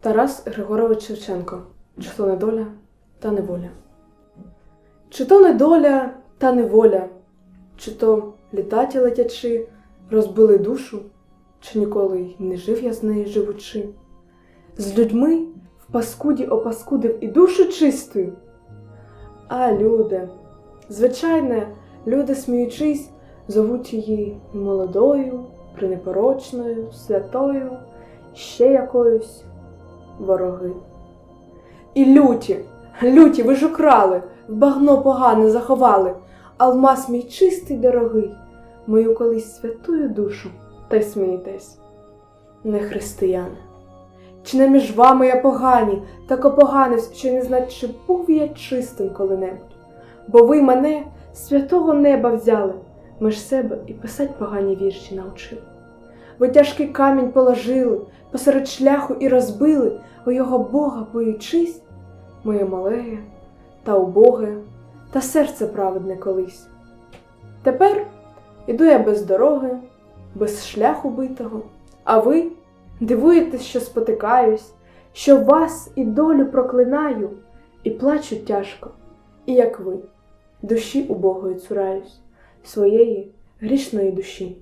Тарас Григорович Шевченко. Чи то недоля та неволя. Чи то недоля та неволя, чи то літаті летячи, розбили душу, чи ніколи й не жив я з нею живучи. З людьми в паскуді опаскудив і душу чистою. А люди, звичайне, люди, сміючись, зовуть її молодою, пренепорочною, святою, ще якоюсь вороги. І люті, люті, ви ж украли, в багно погане заховали, алмаз мій чистий дорогий, мою колись святую душу, та й смієтесь. Не християни. Чи не між вами я погані, так опоганився, що не знать, чи був я чистим коли-небудь. Бо ви мене святого неба взяли, меж себе і писать погані вірші навчили. Ви тяжкий камінь положили, посеред шляху і розбили, у його Бога боючись, моє малеє та убоге, та серце праведне колись. Тепер іду я без дороги, без шляху битого, а ви дивуєтесь, що спотикаюсь, що вас і долю проклинаю, і плачу тяжко, і як ви, душі убогої цураюсь, своєї грішної душі.